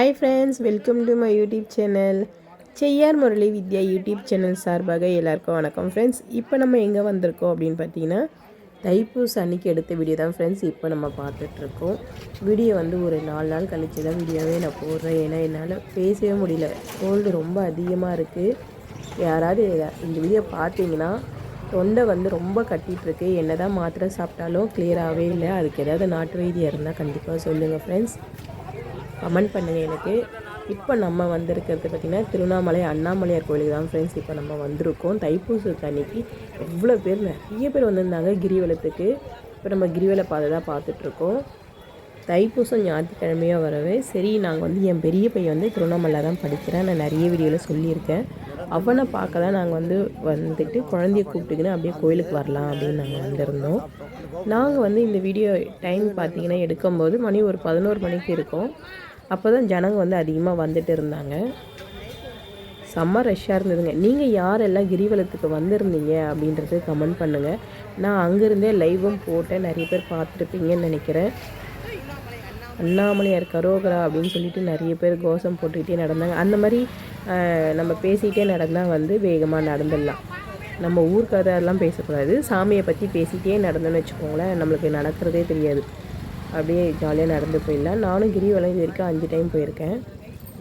Hi friends welcome to my YouTube channel Cheyyar Murali Vidya YouTube channel சார்பாக எல்லாருக்கும் வணக்கம் friends இப்போ நம்ம எங்கே வந்திருக்கோம் அப்படின்னு பார்த்தீங்கன்னா தைப்பூச அன்னைக்கு எடுத்த வீடியோ தான் ஃப்ரெண்ட்ஸ் இப்போ நம்ம பார்த்துட்ருக்கோம். வீடியோ வந்து ஒரு நாலு நாள் கழிச்சு தான் வீடியோவே நான் போடுறேன். ஏன்னா என்னால் பேசவே முடியல. கோல்டு ரொம்ப அதிகமாக இருக்குது யாராவது இந்த வீடியோ பார்த்தீங்கன்னா தொண்டை வந்து ரொம்ப கட்டிகிட்ருக்கு என்ன தான் மாத்திரை சாப்பிட்டாலும் கிளியராகவே இல்லை. அதுக்கு ஏதாவது நாட்டு வைத்தியம் இருந்தால் கண்டிப்பாக சொல்லுங்கள் ஃப்ரெண்ட்ஸ் கமெண்ட் பண்ணுங்கள் எனக்கு. இப்போ நம்ம வந்திருக்கிறது பார்த்திங்கன்னா திருவண்ணாமலை அண்ணாமலையார் கோயிலுக்கு தான் ஃப்ரெண்ட்ஸ் இப்போ நம்ம வந்திருக்கோம். தைப்பூசத்து அன்னைக்கு எவ்வளோ பேர் நிறைய பேர் வந்திருந்தாங்க கிரிவலத்துக்கு. இப்போ நம்ம கிரிவல பாதை தான் பார்த்துட்ருக்கோம். தைப்பூசம் ஞாயிற்றுக்கிழமையாக வரவே சரி நாங்கள் வந்து என் பெரிய பையன் வந்து திருவண்ணாமலை தான் படிக்கிறேன். நான் நிறைய வீடியோவில் சொல்லியிருக்கேன். அவனை பார்க்க தான் நாங்கள் வந்து வந்துட்டு குழந்தைய கூப்பிட்டுக்கின்னு அப்படியே கோயிலுக்கு வரலாம் அப்படின்னு நாங்கள் வந்திருந்தோம். நாங்கள் வந்து இந்த வீடியோ டைம் பார்த்தீங்கன்னா எடுக்கும்போது மணி ஒரு பதினோரு மணிக்கு இருக்கும். அப்போ தான் ஜனங்க வந்து அதிகமாக வந்துட்டு இருந்தாங்க. செம்ம ரஷ்ஷாக இருந்ததுங்க. நீங்கள் யாரெல்லாம் கிரிவலத்துக்கு வந்திருந்தீங்க அப்படின்றது கமெண்ட் பண்ணுங்கள் நான் அங்கேருந்தே லைவும் போட்டேன். நிறைய பேர் பார்த்துருப்பீங்கன்னு நினைக்கிறேன். அண்ணாமலையார் கரோகரா அப்படின்னு சொல்லிட்டு நிறைய பேர் கோஷம் போட்டுக்கிட்டே நடந்தாங்க. அந்த மாதிரி நம்ம பேசிகிட்டே நடந்தால் வந்து வேகமாக நடந்துடலாம். நம்ம ஊர் கதையெல்லாம் பேசக்கூடாது. சாமியை பற்றி பேசிகிட்டே நடந்தோன்னு வச்சுக்கோங்களேன். நம்மளுக்கு நடக்கிறதே தெரியாது. அப்படியே ஜாலியாக நடந்து போயிடலாம். நானும் கிரிவலம் இது வரைக்கும் அஞ்சு டைம் போயிருக்கேன்.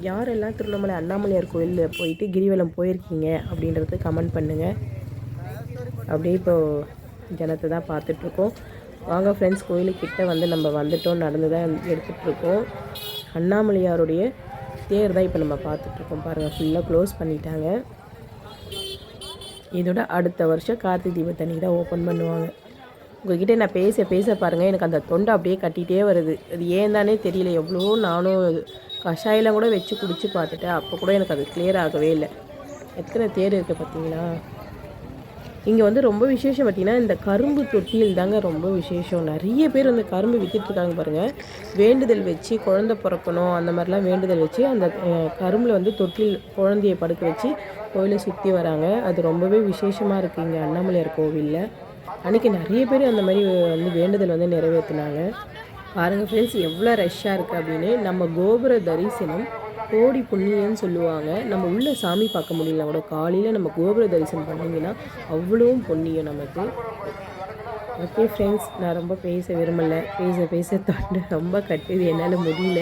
யாரெல்லாம் திருவண்ணாமலை அண்ணாமலையார் கோயிலில் போயிட்டு கிரிவலம் போயிருக்கீங்க அப்படின்றது கமெண்ட் பண்ணுங்கள் அப்படியே இப்போது ஜனத்தை தான் பார்த்துட்ருக்கோம். வாங்க ஃப்ரெண்ட்ஸ் கோயிலுக்கிட்ட வந்து நம்ம வந்துட்டோம் நடந்து தான் எடுத்துகிட்ருக்கோம் அண்ணாமலையாருடைய தேர் தான் இப்போ நம்ம பார்த்துட்ருக்கோம். பாருங்கள் ஃபுல்லாக க்ளோஸ் பண்ணிட்டாங்க. இதோட அடுத்த வருஷம் கார்த்திகை தீபத்தன்னைக்கு தான் ஓப்பன் பண்ணுவாங்க. உங்ககிட்ட நான் பேச பேச பாருங்கள் எனக்கு அந்த தொண்டை அப்படியே கட்டிகிட்டே வருது. அது ஏன் தானே தெரியல. எவ்வளோ நானும் கஷாயெல்லாம் கூட வச்சு குடிச்சு பார்த்துட்டேன். அப்போ கூட எனக்கு அது கிளியர் ஆகவே இல்லை. எத்தனை தேர் இருக்குது பார்த்தீங்களா? இங்கே வந்து ரொம்ப விசேஷம் பார்த்திங்கன்னா இந்த கரும்பு தொட்டியில் தாங்க ரொம்ப விசேஷம். நிறைய பேர் வந்து கரும்பு விற்றுட்ருக்காங்க பாருங்கள் வேண்டுதல் வச்சு குழந்த பிறக்கணும் அந்த மாதிரிலாம் வேண்டுதல் வச்சு அந்த கரும்பில் வந்து தொட்டில் குழந்தையை படுக்க வச்சு கோயிலை சுற்றி வராங்க. அது ரொம்பவே விசேஷமாக இருக்குது இங்கே அண்ணாமலையார் கோவிலில். அன்றைக்கி நிறைய பேர் அந்த மாதிரி வந்து வேண்டுதல் வந்து நிறைவேற்றினாங்க. பாருங்கள் ஃப்ரெண்ட்ஸ் எவ்வளோ ரஷ்ஷாக இருக்குது அப்படின்னு நம்ம கோபுர தரிசனம் கோடி புண்ணியம்னு சொல்லுவாங்க. நம்ம உள்ள சாமி பார்க்க முடியல கூட காலையில் நம்ம கோபுர தரிசனம் பண்ணிங்கன்னா அவ்வளோவும் புண்ணியம் நமக்கு. ஓகே ஃப்ரெண்ட்ஸ் நான் ரொம்ப பேச விரும்பலை. பேச பேச தொண்டு ரொம்ப கட்டுது. என்னால் முடியல.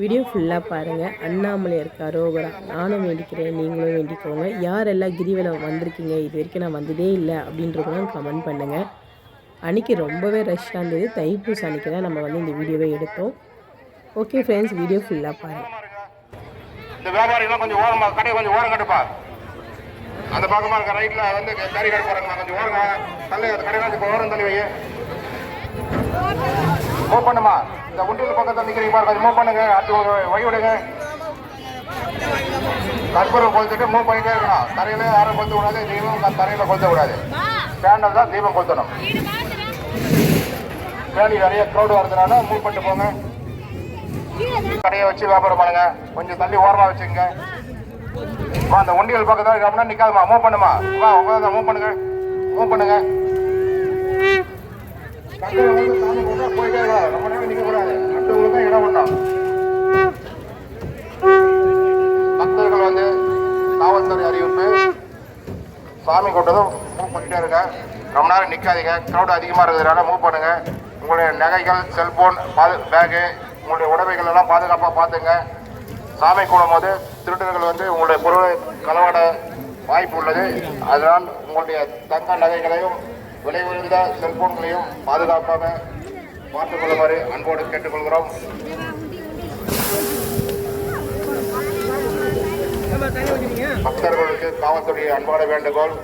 வீடியோ ஃபுல்லாக பாருங்கள் அண்ணாமலையார் கரோகரா நானும் வேண்டிக்கிறேன் நீங்களும் வேண்டிக்கோங்க. யாரெல்லாம் கிரிவலம் வந்திருக்கீங்க இது வரைக்கும் நான் வந்ததே இல்லை அப்படின்றதெல்லாம் கமெண்ட் பண்ணுங்கள் அன்றைக்கி ரொம்பவே ரஷ்ஷாக இருந்தது. தைப்பூசம் அன்றைக்கி தான் நம்ம வந்து இந்த வீடியோவை எடுத்தோம். ஓகே ஃப்ரெண்ட்ஸ் வீடியோ ஃபுல்லாக பாருங்கள் இந்த வியாபாரிகள்லாம் கொஞ்சம் ஓரமாக கடையை கொஞ்சம் ஓரம் கட்டுப்பா. அந்த பக்கமாக இருக்க ரைட்டில் வந்து கறி கடை போகிறாங்க கொஞ்சம் ஓரங்க தள்ளி அந்த ஓரம் தள்ளி வை மூவ் பண்ணுமா? இந்த உண்டியல் பக்கத்தில் நிற்கிறீங்க பாருங்க. கொஞ்சம் மூவ் பண்ணுங்க அடுத்து வழி விடுங்க. கற்பூரம் கொளுத்துட்டு மூவ் பண்ணிட்டே இருக்கணும். தரையில யாரும் கொளுத்த கூடாது. தீபம் தரையில கொளுத்த கூடாது. பேண்டல் தான் தீபம் கொளுத்தணும். பின்னாடி நிறைய க்ரௌடு வரதுனால மூவ் பண்ணிட்டு போங்க. கடையை வச்சு வியாபாரம் பண்ணுங்க. கொஞ்சம் தள்ளி ஓரமா வச்சுங்க அந்த உண்டியல் பக்கத்தில் அப்படின்னா நிக்காதமா. மூவ் பண்ணுமா? உங்க மூவ் பண்ணுங்க. மூவ் பண்ணுங்க. சக்கரை வந்து போட்டா போயிட்டே இருக்கலாம் ரொம்ப நேரம் நிக்க கூடாது மற்றவங்களுக்கு தான் இடம் பக்தர்கள் வந்து காவல்துறை அறிவிப்பு சாமி கொண்டதும் மூவ் பண்ணிட்டே இருங்க ரொம்ப நேரம் நிற்காதீங்க க்ரௌட் அதிகமாக இருக்கிறதுனால மூவ் பண்ணுங்க உங்களுடைய நகைகள் செல்போன் பாது பேகு உங்களுடைய உடைமைகள் எல்லாம் பாதுகாப்பாக பார்த்துங்க சாமி கூடும் போது திருடர்கள் வந்து உங்களுடைய பொருளை களவாட வாய்ப்பு உள்ளது அதனால் உங்களுடைய தங்க நகைகளையும் விலை உயர்ந்த செல்போன்களையும் பாதுகாப்பாக பார்த்துக் கொள்ளுமாறு அன்போடு கேட்டுக்கொள்கிறோம். பக்தர்களுக்கு காவல்துறை அன்பான வேண்டுகோள்.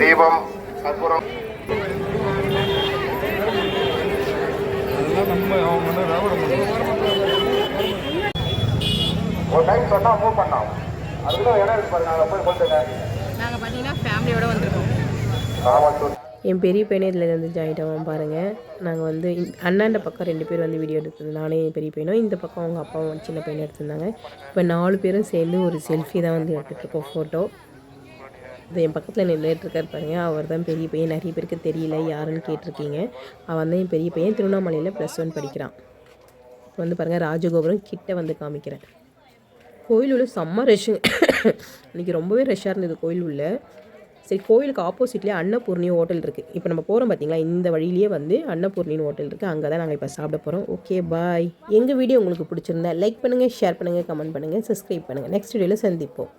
தீபம் கற்பூரம். ஒரு டைம் சொன்னா மூவ் பண்ணோம் அதுக்குள்ள இடம் இருக்கு பாருங்க அங்கே போய் கொடுத்துங்க நாங்கள் பார்த்தீங்கன்னா ஃபேமிலியோட வந்திருக்கோம். என் பெரிய பையனே இதில் வந்து ஜாயிண்ட் ஆகும் பாருங்கள் நாங்கள் வந்து அண்ணாண்ட பக்கம் ரெண்டு பேர் வந்து வீடியோ எடுத்திருந்தோம் நானே என் பெரிய பையனும் இந்த பக்கம் அவங்க அப்பாவும் சின்ன பையனும் எடுத்திருந்தாங்க. இப்போ நாலு பேரும் சேர்ந்து ஒரு செல்ஃபி தான் வந்து எடுத்துகிட்ருக்கோம் ஃபோட்டோ இது என் பக்கத்தில் நின்றுட்டுருக்கார் பாருங்க. அவர் தான் பெரிய பையன். நிறைய பேருக்கு தெரியல யாருன்னு கேட்டிருக்கீங்க. அவன் தான் என் பெரிய பையன் திருவண்ணாமலையில் ப்ளஸ் ஒன் படிக்கிறான். இப்போ வந்து பாருங்கள் ராஜகோபுரம் கிட்ட வந்து காமிக்கிறேன். கோயில் உள்ள செம்ம ரஷ்ஷு இன்றைக்கி ரொம்பவே ரஷ்ஷாக இருந்தது கோயில் உள்ள சரி கோயிலுக்கு ஆப்போசிட்லேயே அன்னபூர்ணி ஹோட்டல் இருக்குது இப்போ நம்ம போகிறோம் பார்த்தீங்களா இந்த வழியிலேயே வந்து அன்னபூர்ணின்னு ஹோட்டல் இருக்குது அங்கே தான் நாங்கள் இப்போ சாப்பிட போகிறோம் ஓகே பாய் எங்கள் வீடியோ உங்களுக்கு பிடிச்சிருந்தா லைக் பண்ணுங்கள் ஷேர் பண்ணுங்கள் கமெண்ட் பண்ணுங்கள் சப்ஸ்கிரைப் பண்ணுங்கள் நெக்ஸ்ட் வீடியோவில் சந்திப்போம்.